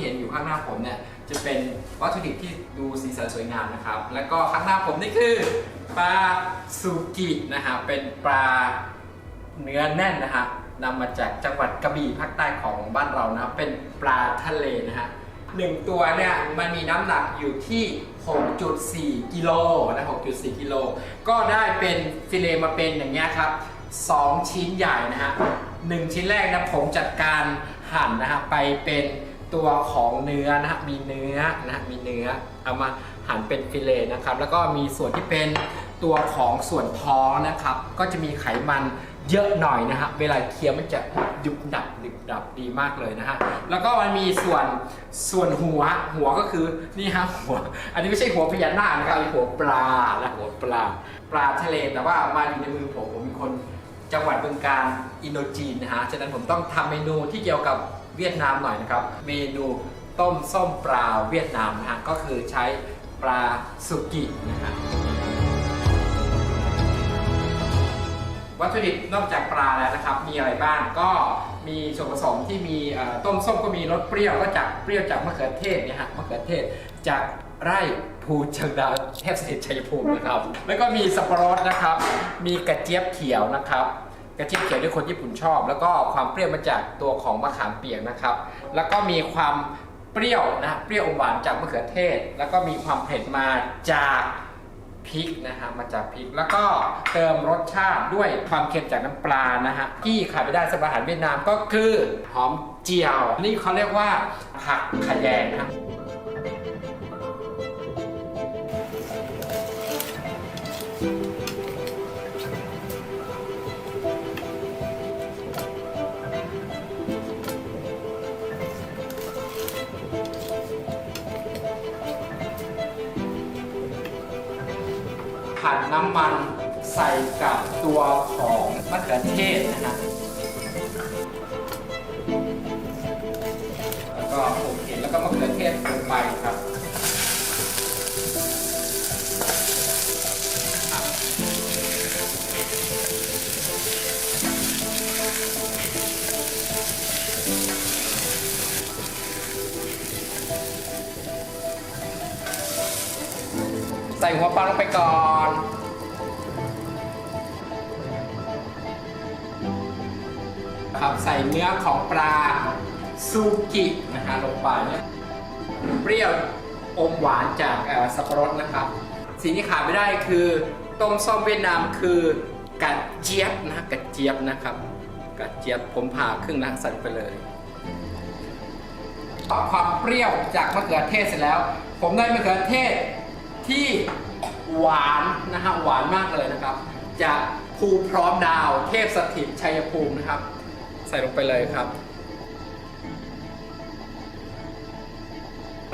เห็นอยู่ข้างหน้าผมเนี่ยจะเป็นวัตถุดิบที่ดูสีสันสวยงามนะครับ แล้วก็ข้างหน้าผมนี่คือปลาสุกินะฮะเป็นปลาเนื้อแน่นนะฮะนำมาจากจังหวัดกระบี่ภาคใต้ของบ้านเรานะเป็นปลาทะเลนะฮะหนึ่งตัวเนี่ยมันมีน้ำหนักอยู่ที่ 6.4 กิโลนะ 6.4 กิโล ก็ได้เป็นฟิเลมาเป็นอย่างเงี้ยครับ 2 ชิ้นใหญ่นะฮะหนึ่งชิ้นแรกนะผมจัดการหั่นนะฮะไปเป็น ตัวของเนื้อนะฮะมีเนื้อนะฮะมีเนื้อเอามาหั่นเป็นฟิเลต์นะครับ แล้วก็มีส่วนที่เป็นตัวของส่วนท้องนะครับ ก็จะมีไขมันเยอะหน่อยนะฮะเวลาเคี้ยวมันจะดุบดับดึบดับดีมากเลยนะฮะแล้วก็มันมีส่วนส่วนหัวหัวก็คือนี่ฮะหัว อันนี้ไม่ใช่หัวพญานาคนะครับหัวปลาและหัวปลาปลาทะเลแต่ว่ามาอยู่ในมือผมผมเป็นคนจังหวัดบึงการอินโดจีนนะฮะฉะนั้นผมต้องทำเมนูที่เกี่ยวกับ เวียดนามหน่อยนะครับ เมนูต้มส้มปลาเวียดนามนะฮะก็คือใช้ปลาสุกินะฮะวัตถุดิบนอกจากปลาแล้วนะครับ มีอะไรบ้างก็มีส่วนผสมที่มีต้มส้มก็มีรสเปรี้ยวก็จากเปรี้ยวจากมะเขือเทศเนี่ยฮะมะเขือเทศจากไร่ภูเชิงดาวเทพสถิตชัยภูมินะครับ แล้วก็มีสับปะรดนะครับ มีกระเจี๊ยบเขียวนะครับ กระเจี๊ยบเขียวที่คนญี่ปุ่นชอบ แล้วก็ความเปรี้ยวมาจากตัวของมะขามเปียกนะครับ แล้วก็มีความเปรี้ยวนะเปรี้ยวอมหวานจากมะเขือเทศ แล้วก็มีความเผ็ดมาจากพริกนะฮะมาจากพริก แล้วก็เติมรสชาติด้วยความเค็มจากน้ำปลานะฮะที่ขาดไม่ได้สำหรับอาหารเวียดนามก็คือหอมเจียว นี่เขาเรียกว่าผักขยงนะ ผันน้ำมันใส่กับตัวของมะเขือเทศนะฮะแล้วก็โอเคแล้วก็มะเขือเทศลงไปครับ ใส่หัวปลาลงไปก่อน ครับใส่เนื้อของปลาซูกินะฮะลงไปเนี่ยเปรี้ยวอมหวานจากเอ่อสับปะรดนะครับ สิ่งที่ขาดไม่ได้คือต้มส้มเวียดนามคือกระเจี๊ยบนะกระเจี๊ยบนะครับกระเจี๊ยบผมผ่าครึ่งนะใส่ลงไปเลยต่อความเปรี้ยวจากมะเขือเทศเสร็จแล้ว ผมได้มะเขือเทศ ที่หวานนะฮะหวานมากเลยนะครับ จากภูพร้อมดาว เทพสถิตชัยภูมินะครับ ใส่ลงไปเลยครับ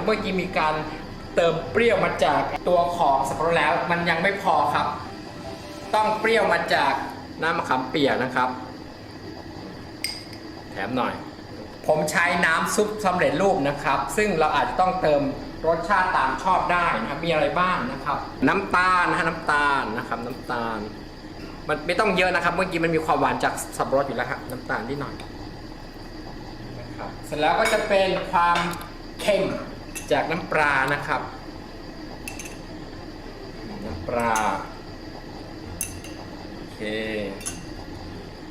เมื่อกี้มีการเติมเปรี้ยวมาจากตัวของสับปะรดแล้วมันยังไม่พอครับ ต้องเปรี้ยวมาจากน้ำมะขามเปียกนะครับ แถมหน่อย ผมใช้น้ำซุปสำเร็จรูปนะครับ ซึ่งเราอาจจะต้องเติม รสชาติตามชอบได้นะครับ มีอะไรบ้างนะครับ น้ำตาลนะฮะน้ำตาลนะครับ น้ำตาล มันไม่ต้องเยอะนะครับ เมื่อกี้มันมีความหวานจากสับปะรดอยู่แล้วครับน้ำตาลนิดหน่อยนะครับเสร็จแล้วก็จะเป็นความเค็มจากน้ำปลานะครับ น้ำปลาโอเค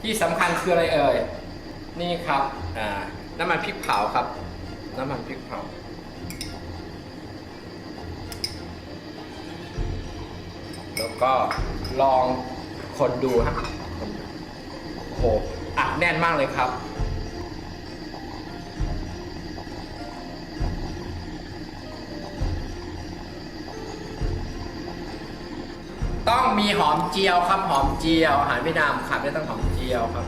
ที่สำคัญคืออะไรเอ่ยนี่ครับอ่าน้ำมันพริกเผาครับ น้ำมันพริกเผา แล้วก็ลองคนดูฮะโอ้โหอัดแน่นมากเลยครับ ต้องมีหอมเจียวครับหอมเจียวอาหารเวียดนามขาดไม่ได้ต้องหอมเจียวครับ